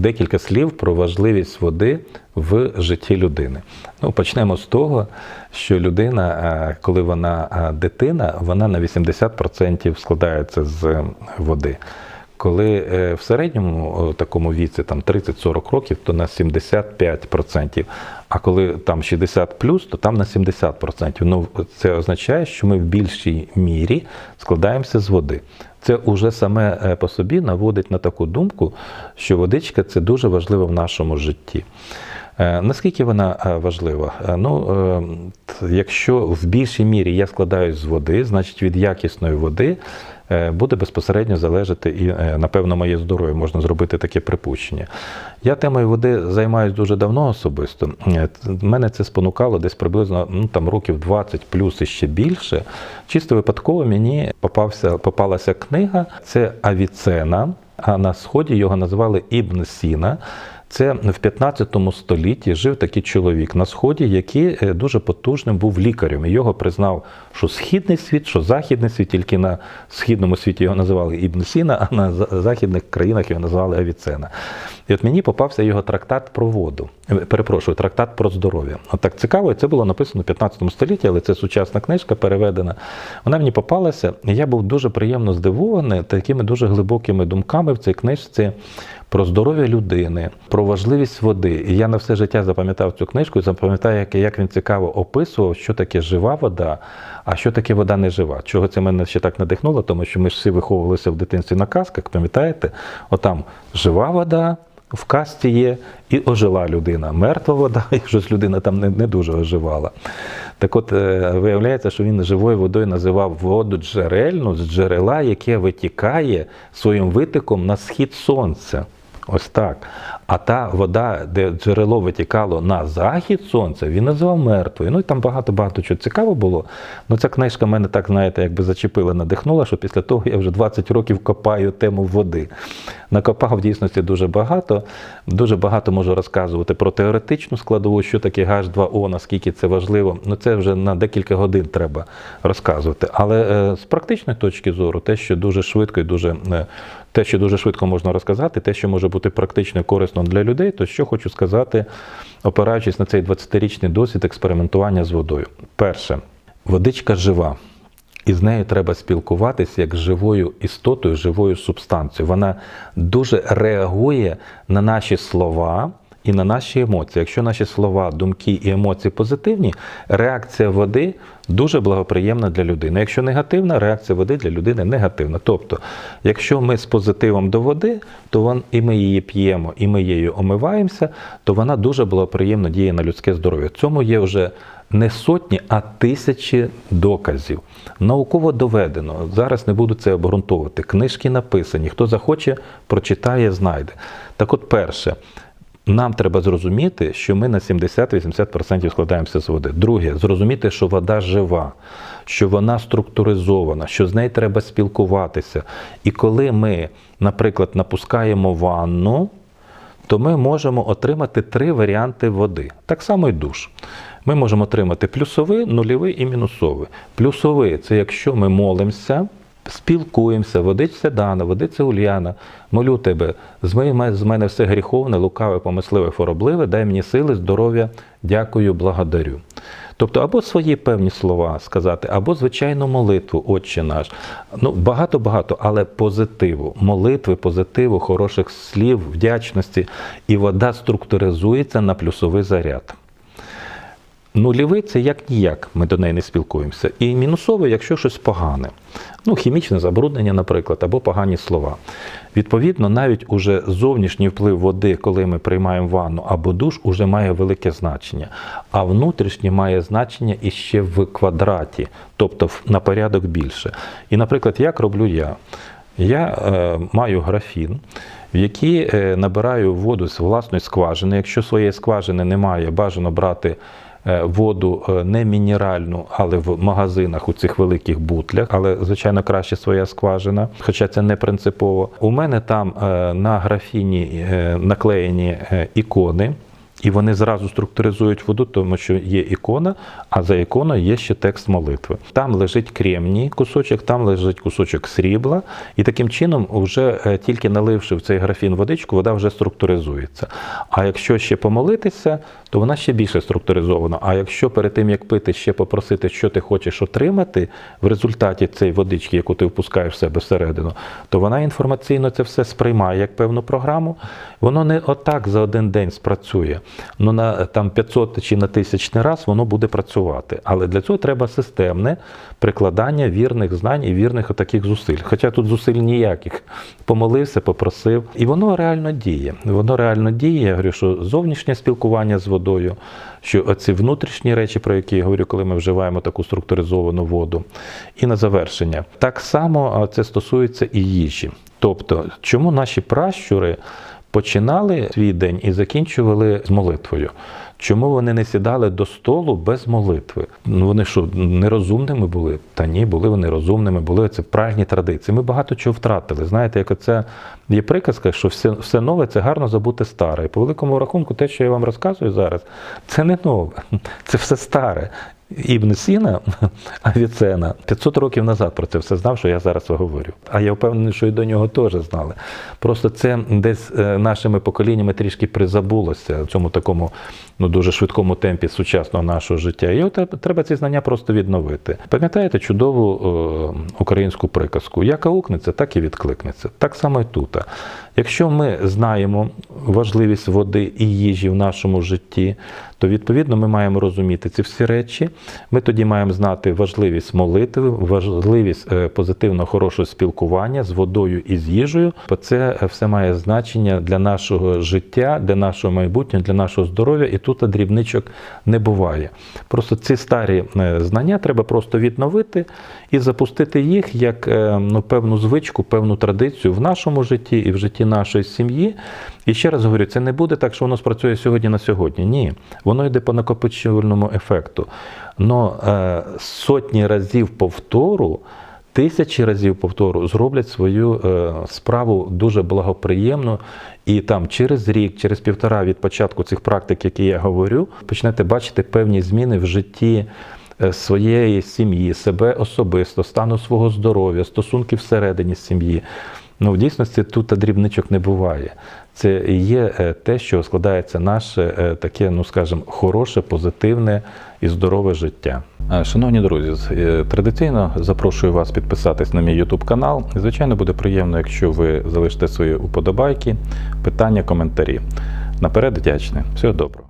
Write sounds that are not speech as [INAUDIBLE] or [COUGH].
декілька слів про важливість води в житті людини. Ну, почнемо з того, що людина, е, коли вона е, дитина, вона на 80% складається з е, води. Коли в середньому такому віці там 30-40 років, то на 75%. А коли там 60 плюс, то там на 70%. Ну, це означає, що ми в більшій мірі складаємося з води. Це уже саме е, по собі наводить на таку думку, що водичка це дуже важливо в нашому житті. Е, Наскільки вона е, важлива? Ну, якщо в більшій мірі я складаюсь з води, значить від якісної води буде безпосередньо залежати і, е, напевно, моє здоров'я, можна зробити таке припущення. Я темою води займаюся дуже давно особисто. Е, Мене це спонукало десь приблизно ну, там, років 20 плюс і ще більше. Чисто випадково мені попався, попалася книга, це Авіцена, а на сході його називали Ібн Сіна. Це в 15 столітті жив такий чоловік на сході, який е, дуже потужним був лікарем. Його признав, що східний світ, що західний світ, тільки на східному світі його називали Ібн Сіна, а на західних країнах його називали Авіцена. І от мені попався його трактат про воду. Е, Перепрошую, трактат про здоров'я. От так цікаво, це було написано в 15 столітті, але це сучасна книжка, переведена. Вона мені попалася, і я був дуже приємно здивований такими дуже глибокими думками в цій книжці про здоров'я людини, про важливість води. І я на все життя запам'ятав цю книжку і запам'ятаю, як, він цікаво описував, що таке жива вода, а що таке вода нежива. Чого це мене ще так надихнуло, тому що ми ж всі виховувалися в дитинстві на казках, пам'ятаєте? Отам жива вода. В касті є і ожила людина, мертва вода, [LAUGHS] і щось людина там не, не дуже оживала. Так от, е, виявляється, що він живою водою називав воду джерельну з джерела, яке витікає своїм витиком на схід сонця. Ось так. А та вода, де джерело витікало на захід сонця, він називав мертвою. Ну і там багато-багато чого цікаво було. Ну ця книжка мене так, знаєте, якби зачепила, надихнула, що після того я вже 20 років копаю тему води. Накопав в дійсності дуже багато. Дуже багато можу розказувати про теоретичну складову, що таке H2O, наскільки це важливо. Ну це вже на декілька годин треба розказувати. Але е, з практичної точки зору, те, що дуже швидко і дуже е, те, що дуже швидко можна розказати, те, що може бути практично корисно для людей, то що хочу сказати, опираючись на цей 20-річний досвід експериментування з водою. Перше, водичка жива. І з нею треба спілкуватися як живою істотою, живою субстанцією. Вона дуже реагує на наші слова і на наші емоції. Якщо наші слова, думки і емоції позитивні, реакція води дуже благоприємна для людини. Якщо негативна, реакція води для людини негативна. Тобто, якщо ми з позитивом до води, то вон, і ми її п'ємо, і ми її омиваємося, то вона дуже благоприємно діє на людське здоров'я. В цьому є вже не сотні, а тисячі доказів. Науково доведено. Зараз не буду це обґрунтовувати. Книжки написані. Хто захоче, прочитає, знайде. Так от, перше, нам треба зрозуміти, що ми на 70-80% складаємося з води. Друге, зрозуміти, що вода жива, що вона структуризована, що з нею треба спілкуватися. І коли ми, наприклад, напускаємо ванну, то ми можемо отримати три варіанти води. Так само і душ. Ми можемо отримати плюсовий, нульовий і мінусовий. Плюсовий це якщо ми молимося, спілкуємося, водиться Дана, водиться Ульяна, молю тебе, змий з мене все гріховне, лукаве, помисливе, хоробливе, дай мені сили, здоров'я, дякую, благодарю. Тобто або свої певні слова сказати, або звичайну молитву, Отче наш. Ну, багато-багато, але позитиву, молитви, позитиву, хороших слів, вдячності. І вода структуризується на плюсовий заряд. Нульовий це як ніяк, ми до неї не спілкуємося. І мінусовий, якщо щось погане. Ну, хімічне забруднення, наприклад, або погані слова. Відповідно, навіть уже зовнішній вплив води, коли ми приймаємо ванну або душ, уже має велике значення. А внутрішнє має значення іще в квадраті, тобто на порядок більше. І, наприклад, як роблю я? Я е, маю графін, в який е, набираю воду з власної скважини. Якщо своєї скважини немає, бажано брати воду е, не мінеральну, але в магазинах у цих великих бутлях. Але, звичайно, краще своя скважина, хоча це не принципово. У мене там е, на графіні е, наклеєні е, ікони. І вони зразу структуризують воду, тому що є ікона, а за іконою є ще текст молитви. Там лежить кремній кусочок, там лежить кусочок срібла, і таким чином, вже е, тільки наливши в цей графін водичку, вода вже структуризується. А якщо ще помолитися, то вона ще більше структуризована. А якщо перед тим як пити, ще попросити, що ти хочеш отримати в результаті цієї водички, яку ти впускаєш в себе всередину, то вона інформаційно це все сприймає як певну програму. Воно не отак за один день спрацює. Ну на там 500 чи на тисячний раз воно буде працювати. Але для цього треба системне прикладання вірних знань і вірних таких зусиль. Хоча тут зусиль ніяких. Помолився, попросив, і воно реально діє. Воно реально діє. Я говорю, що зовнішнє спілкування з водою, що оці внутрішні речі, про які я говорю, коли ми вживаємо таку структуризовану воду. І на завершення. Так само це стосується і їжі. Тобто, чому наші пращури починали свій день і закінчували з молитвою? Чому вони не сідали до столу без молитви? Ну вони що, нерозумними були? Та ні, були вони розумними, були це пражні традиції. Ми багато чого втратили. Знаєте, як оце є приказка, що все, все нове це гарно забути старе. І по великому рахунку, те, що я вам розказую зараз, це не нове, [LAUGHS] це все старе. Ібн Сіна, [LAUGHS] Авіцена, 500 років назад про це все знав, що я зараз говорю. А я впевнений, що і до нього теж знали. Просто це десь е, нашими поколіннями трішки призабулося в цьому такому ну, дуже швидкому темпі сучасного нашого життя. І от треба ці знання просто відновити. Пам'ятаєте чудову е, українську приказку: як аукнеться, так і відкликнеться. Так само і тут. Якщо ми знаємо важливість води і їжі в нашому житті, то відповідно ми маємо розуміти ці всі речі. Ми тоді маємо знати важливість молитви, важливість е, позитивного хорошого спілкування з водою і з їжею. Бо це е, все має значення для нашого життя, для нашого майбутнього, для нашого здоров'я. І тут дрібничок не буває. Просто ці старі е, знання треба просто відновити і запустити їх як ну, певну звичку, певну традицію в нашому житті і в житті нашої сім'ї. І ще раз говорю, це не буде так, що воно спрацює сьогодні на сьогодні. Ні, воно йде по накопичувальному ефекту. Но е, сотні разів повтору. Тисячі разів повтору зроблять свою е, справу дуже благоприємно, і там через рік, через півтора від початку цих практик, які я говорю, почнете бачити певні зміни в житті е, своєї сім'ї, себе особисто, стану свого здоров'я, стосунки всередині сім'ї. Ну, в дійсності тут дрібничок не буває. Це і є е, те, що складається наше е, таке, ну скажімо, хороше, позитивне і здорове життя. Е, Шановні друзі, традиційно запрошую вас підписатись на мій YouTube канал. Звичайно, буде приємно, якщо ви залишите свої уподобайки, питання, коментарі. Наперед вдячний. Всього доброго.